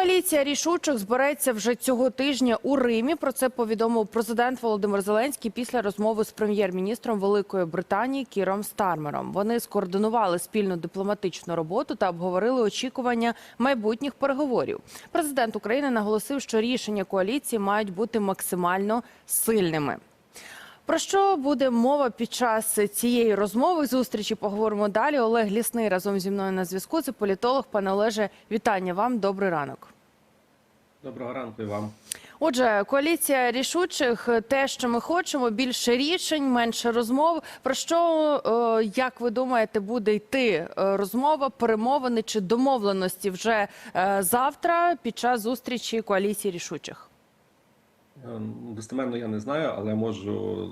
Коаліція рішучих збереться вже цього тижня у Римі. Про це повідомив президент Володимир Зеленський після розмови з прем'єр-міністром Великої Британії Кіром Стармером. Вони скоординували спільну дипломатичну роботу та обговорили очікування майбутніх переговорів. Президент України наголосив, що рішення коаліції мають бути максимально сильними. Про що буде мова під час цієї розмови? Зустрічі поговоримо далі. Олег Лісний разом зі мною на зв'язку. Це політолог. Пане Олеже, вітання вам. Добрий ранок. Доброго ранку і вам. Отже, коаліція рішучих, те, що ми хочемо, більше рішень, менше розмов. Про що, е, як ви думаєте, буде йти е, розмова, перемовини чи домовленості вже е, завтра під час зустрічі коаліції рішучих? Е, Достеменно я не знаю, але можу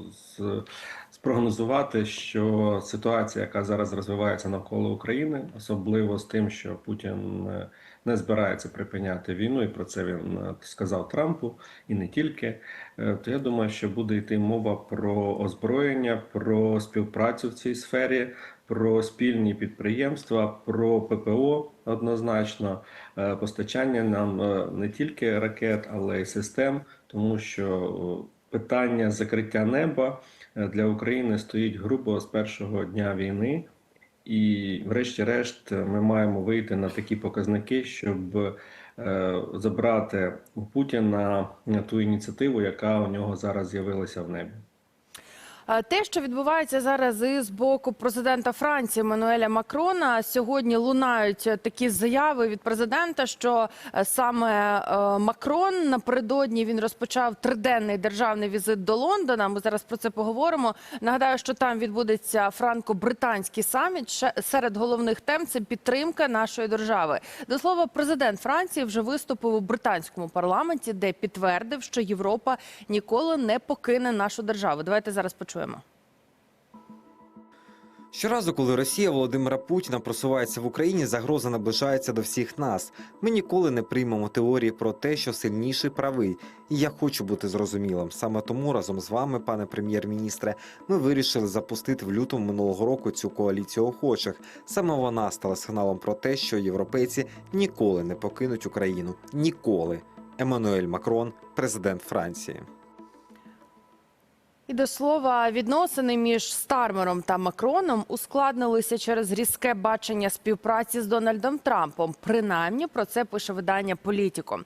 спрогнозувати, що ситуація, яка зараз розвивається навколо України, особливо з тим, що Путін е, не збирається припиняти війну, і про це він е, сказав Трампу, і не тільки. е, То я думаю, що буде йти мова про озброєння, про співпрацю в цій сфері, про спільні підприємства, про ППО однозначно, е, постачання нам е, не тільки ракет, але й систем, тому що питання закриття неба е, для України стоїть грубо з першого дня війни. І, врешті-решт, ми маємо вийти на такі показники, щоб е, забрати у Путіна ту ініціативу, яка у нього зараз з'явилася в небі. Те, що відбувається зараз і з боку президента Франції Мануеля Макрона, сьогодні лунають е, такі заяви від президента, що е, саме е, Макрон напередодні він розпочав триденний державний візит до Лондона. Ми зараз про це поговоримо. Нагадаю, що там відбудеться франко-британський саміт. Серед головних тем це підтримка нашої держави. До слова, президент Франції вже виступив у британському парламенті, де підтвердив, що Європа ніколи не покине нашу державу. Давайте зараз почуємо. Щоразу, коли Росія Володимира Путіна просувається в Україні, загроза наближається до всіх нас. Ми ніколи не приймемо теорії про те, що сильніший правий. І я хочу бути зрозумілим. Саме тому разом з вами, пане прем'єр-міністре, ми вирішили запустити в лютому минулого року цю коаліцію охочих. Саме вона стала сигналом про те, що європейці ніколи не покинуть Україну. Ніколи. Еммануель Макрон, президент Франції. І до слова, відносини між Стармером та Макроном ускладнилися через різке бачення співпраці з Дональдом Трампом. Принаймні про це пише видання Політіко.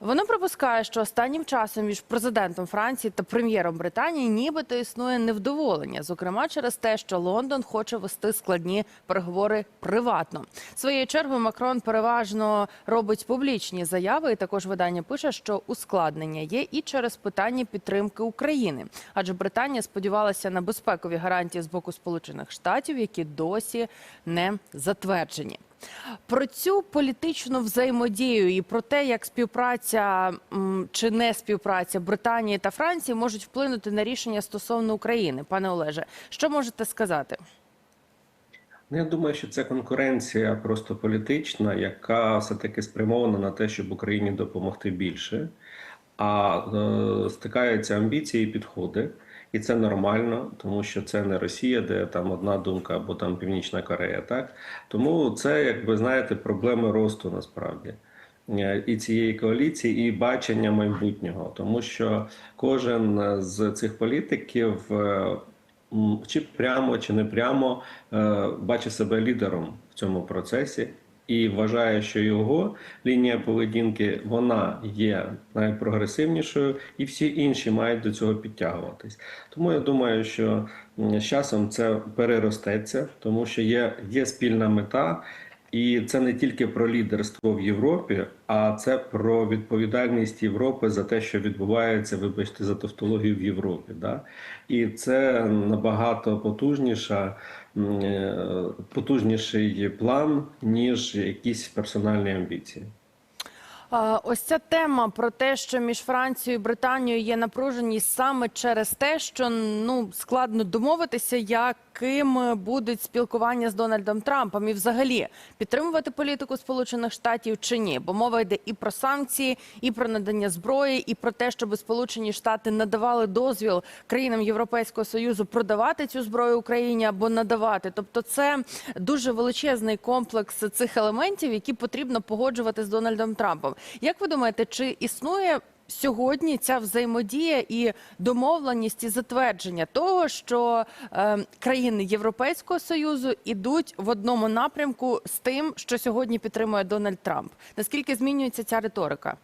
Воно припускає, що останнім часом між президентом Франції та прем'єром Британії нібито існує невдоволення, зокрема через те, що Лондон хоче вести складні переговори приватно. Своєю чергою Макрон переважно робить публічні заяви. І також видання пише, що ускладнення є і через питання підтримки України, адже Британія сподівалася на безпекові гарантії з боку Сполучених Штатів, які досі не затверджені. Про цю політичну взаємодію і про те, як співпраця чи не співпраця Британії та Франції можуть вплинути на рішення стосовно України, пане Олеже, що можете сказати? Ну, я думаю, що це конкуренція просто політична, яка все-таки спрямована на те, щоб Україні допомогти більше. А е, стикаються амбіції і підходи, і це нормально, тому що це не Росія, де там одна думка або там Північна Корея. Так тому це, як ви знаєте, проблеми росту насправді. Е, І цієї коаліції, і бачення майбутнього, тому що кожен з цих політиків е, чи прямо, чи не прямо е, бачить себе лідером в цьому процесі і вважає, що його лінія поведінки вона є найпрогресивнішою, і всі інші мають до цього підтягуватись. Тому я думаю, що з часом це переростеться, тому що є, є спільна мета. І це не тільки про лідерство в Європі, а це про відповідальність Європи за те, що відбувається, вибачте, за тавтологію в Європі. Да? І це набагато потужніша, е, потужніший план, ніж якісь персональні амбіції. Ось ця тема про те, що між Францією і Британією є напруженість саме через те, що ну складно домовитися, як яким будуть спілкування з Дональдом Трампом, і взагалі підтримувати політику Сполучених Штатів чи ні? Бо мова йде і про санкції, і про надання зброї, і про те, щоб Сполучені Штати надавали дозвіл країнам Європейського союзу продавати цю зброю Україні або надавати. Тобто, це дуже величезний комплекс цих елементів, які потрібно погоджувати з Дональдом Трампом. Як ви думаєте, чи існує сьогодні ця взаємодія і домовленість і затвердження того, що е, країни Європейського союзу ідуть в одному напрямку з тим, що сьогодні підтримує Дональд Трамп? Наскільки змінюється ця риторика?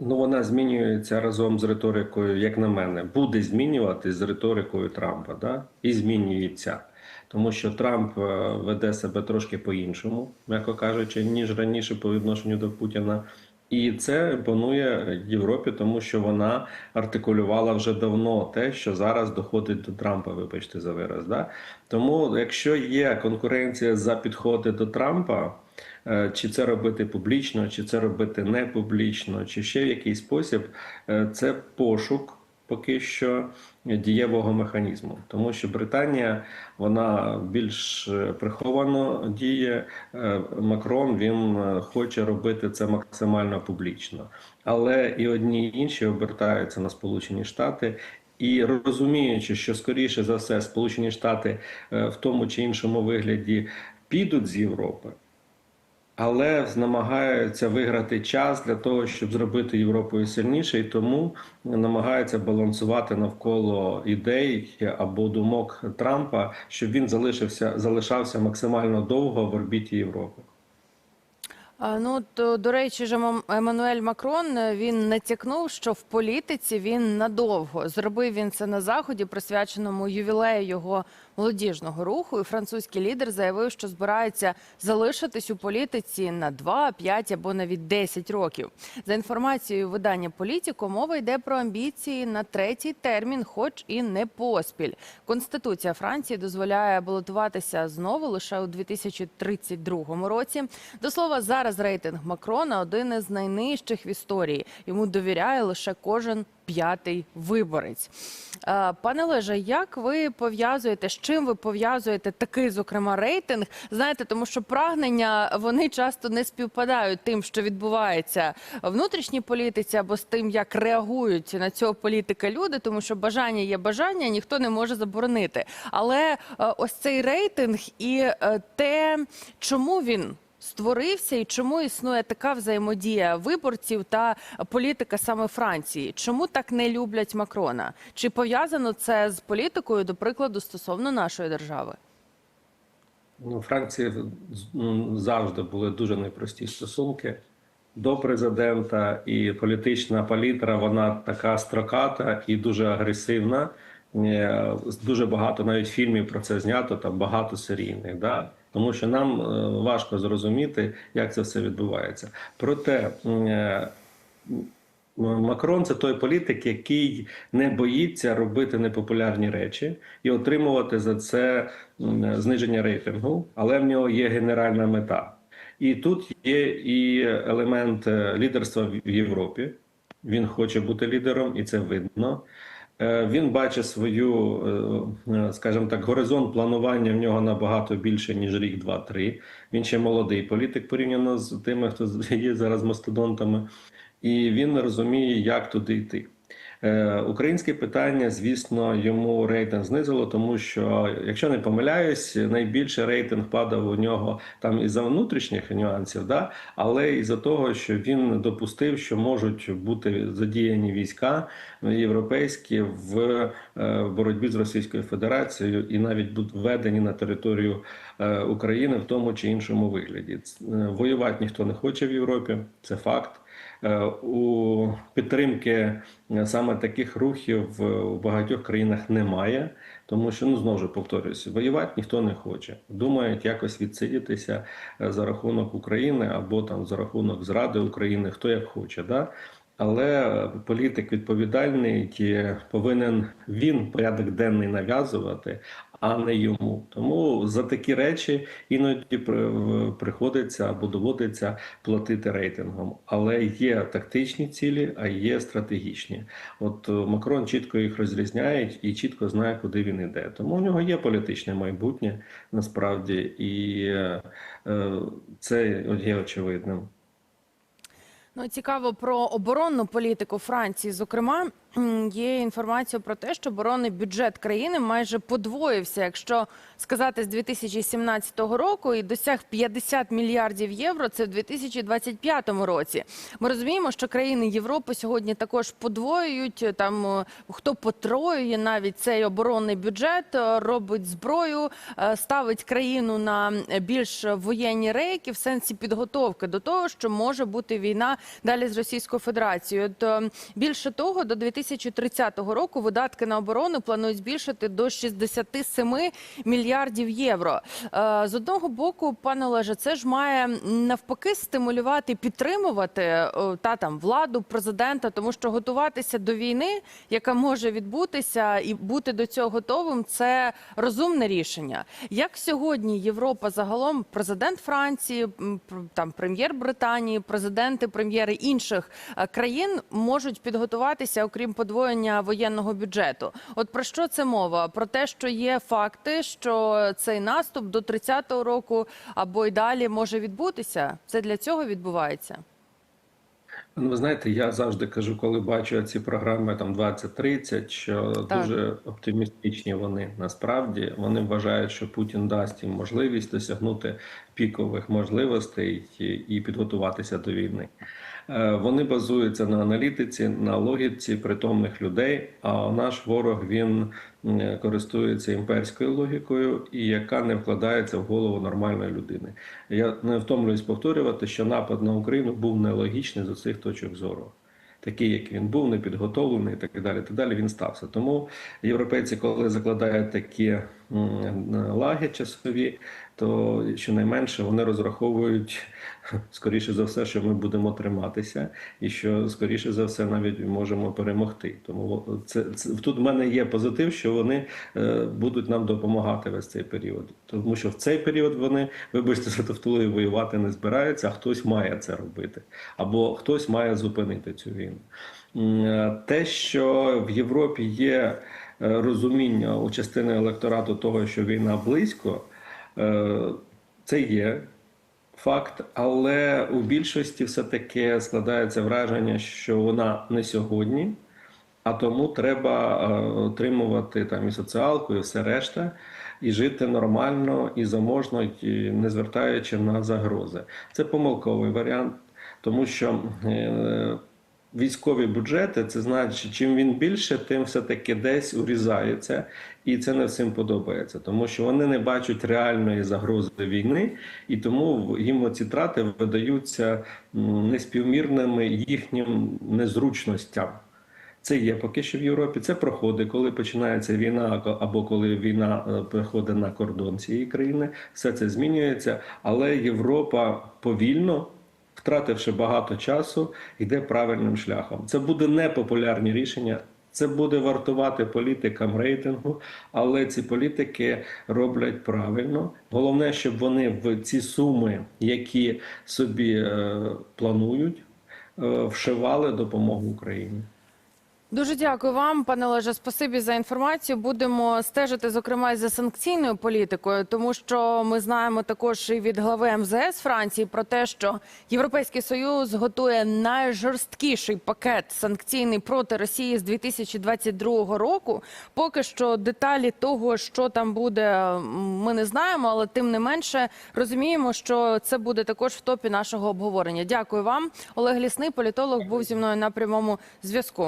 Ну, вона змінюється разом з риторикою, як на мене, буде змінюватись з риторикою Трампа, да? і змінюється. Тому що Трамп е, веде себе трошки по-іншому, м'яко кажучи, ніж раніше по відношенню до Путіна. І це імпонує Європі, тому що вона артикулювала вже давно те, що зараз доходить до Трампа, вибачте за вираз. Да? Тому, якщо є конкуренція за підходи до Трампа, е, чи це робити публічно, чи це робити не публічно, чи ще в якийсь спосіб, е, це пошук поки що дієвого механізму, тому що Британія вона більш е, приховано діє. Е, Макрон він е, хоче робити це максимально публічно, але і одні і інші обертаються на Сполучені Штати. І розуміючи, що скоріше за все Сполучені Штати в тому чи іншому вигляді підуть з Європи, але намагаються виграти час для того, щоб зробити Європою сильніше, і тому намагаються балансувати навколо ідей або думок Трампа, щоб він залишився залишався максимально довго в орбіті Європи. Ну то до речі, ж Ем- Еммануель Макрон е, він натякнув, що в політиці він надовго зробив він це на заході, присвяченому ювілею його молодіжного руху. І французький лідер заявив, що збирається залишитись у політиці на 2, 5 або навіть 10 років. За інформацією видання Політіко, мова йде про амбіції на третій термін, хоч і не поспіль. Конституція Франції дозволяє балотуватися знову лише у 2032 році. До слова, зараз рейтинг Макрона один із найнижчих в історії. Йому довіряє лише кожен п'ятий виборець. Е, Пане Леже, як ви пов'язуєте, з чим ви пов'язуєте такий, зокрема, рейтинг? Знаєте, тому що прагнення вони часто не співпадають тим, що відбувається внутрішній політиці, або з тим, як реагують на цього політика люди, тому що бажання є бажання, ніхто не може заборонити. Але е, ось цей рейтинг і е, те, чому він створився і чому існує така взаємодія виборців та політика саме Франції? Чому так не люблять Макрона? Чи пов'язано це з політикою, до прикладу, стосовно нашої держави? Ну, Франції завжди були дуже непрості стосунки до президента, і політична палітра вона така строката і дуже агресивна. Е, Дуже багато навіть фільмів про це знято, там багато серійних. Да? Тому що нам е, важко зрозуміти, як це все відбувається. Проте е, Макрон це той політик, який не боїться робити непопулярні речі і отримувати за це зниження рейтингу, але в нього є генеральна мета. І тут є і елемент е, лідерства в Європі. Він хоче бути лідером, і це видно. Е, Він бачить свою, е, е, скажімо так, горизонт планування в нього набагато більше, ніж рік, два, три. Він ще молодий політик порівняно з тими, хто є зараз мастодонтами, і він розуміє, як туди йти. Е, Українське питання, звісно, йому рейтинг знизило, тому що, якщо не помиляюсь, найбільше рейтинг падав у нього там із за внутрішніх нюансів, да? але і за того, що він допустив, що можуть бути задіяні війська європейські в е, боротьбі з Російською Федерацією і навіть будуть введені на територію е, України в тому чи іншому вигляді. Воювати ніхто не хоче в Європі, це факт. Е, У підтримки е, саме таких рухів е, у багатьох країнах немає, тому що ну знову ж повторююся, воювати ніхто не хоче. Думають якось відсидітися за рахунок України або там за рахунок зради України, хто як хоче. Да? Але політик відповідальний повинен він порядок денний нав'язувати, а не йому. Тому за такі речі іноді приходиться або доводиться платити рейтингом. Але є тактичні цілі, а є стратегічні. От е, Макрон чітко їх розрізняє і чітко знає, куди він йде. Тому у нього є політичне майбутнє насправді, і е, е, це є очевидним. Ну, цікаво про оборонну політику Франції. Зокрема, є інформація про те, що оборонний бюджет країни майже подвоївся, якщо сказати з 2017 року, і досяг 50 мільярдів євро. Це в 2025 році. Ми розуміємо, що країни Європи сьогодні також подвоюють. Там е, хто потроює навіть цей оборонний бюджет, е, робить зброю, е, ставить країну на більш воєнні рейки в сенсі підготовки до того, що може бути війна далі з Російською Федерацією. То більше того, до 2030 року видатки на оборону планують збільшити до 67 мільярдів євро. Е, З одного боку, пане Олеже, це ж має навпаки стимулювати, підтримувати е, та там владу, президента, тому що готуватися до війни, яка може відбутися, і бути до цього готовим, це розумне рішення. Як сьогодні Європа загалом, президент Франції, там прем'єр Британії, президенти, прем'єри інших е, країн можуть підготуватися, окрім подвоєння воєнного бюджету? От про що це мова? Про те, що є факти, що цей наступ до 30-го року або й далі може відбутися. Це для цього відбувається. Ну, ви знаєте, я завжди кажу, коли бачу ці програми там 2030, що Так. дуже оптимістичні вони насправді. Вони вважають, що Путін дасть їм можливість досягнути пікових можливостей і, і підготуватися до війни. Е, Вони базуються на аналітиці, на логіці притомних людей. А наш ворог він користується імперською логікою, і яка не вкладається в голову нормальної людини. Я не втомлююсь повторювати, що напад на Україну був нелогічний з усіх точок зору. Такий, як він був, непідготовлений і так далі. Так далі він стався. Тому європейці, коли закладають такі лаги часові, то щонайменше вони розраховують скоріше за все, що ми будемо триматися, і що скоріше за все навіть можемо перемогти. Тому це, це тут в мене є позитив, що вони е, будуть нам допомагати весь цей період. Тому що в цей період вони, вибачте, за тавтологію, воювати не збираються, а хтось має це робити, або хтось має зупинити цю війну. Те, що в Європі є е, розуміння у частини електорату того, що війна близько, е, це є факт, але у більшості все-таки складається враження, що вона не сьогодні, а тому треба е, отримувати там і соціалку, і все решта, і жити нормально і заможно, і не звертаючи на загрози. Це помилковий варіант, тому що. Військові бюджети, це значить, чим він більше, тим все-таки десь урізається, і це не всім подобається, тому що вони не бачать реальної загрози війни, і тому їм ці трати видаються неспівмірними їхнім незручностям. Це є поки що в Європі. Це проходить, коли починається війна, або коли війна е, приходить на кордон цієї країни. Все це змінюється, але Європа повільно. Втративши багато часу, йде правильним шляхом. Це буде непопулярні рішення, це буде вартувати політикам рейтингу, але ці політики роблять правильно. Головне, щоб вони в ці суми, які собі е, планують, е, вшивали допомогу Україні. Дуже дякую вам, пане Олеже. Спасибі за інформацію. Будемо стежити, зокрема, за санкційною політикою, тому що ми знаємо також і від глави МЗС Франції про те, що Європейський Союз готує найжорсткіший пакет санкційний проти Росії з 2022 року. Поки що деталі того, що там буде, ми не знаємо, але тим не менше розуміємо, що це буде також в топі нашого обговорення. Дякую вам, Олег Лісний, політолог, був зі мною на прямому зв'язку.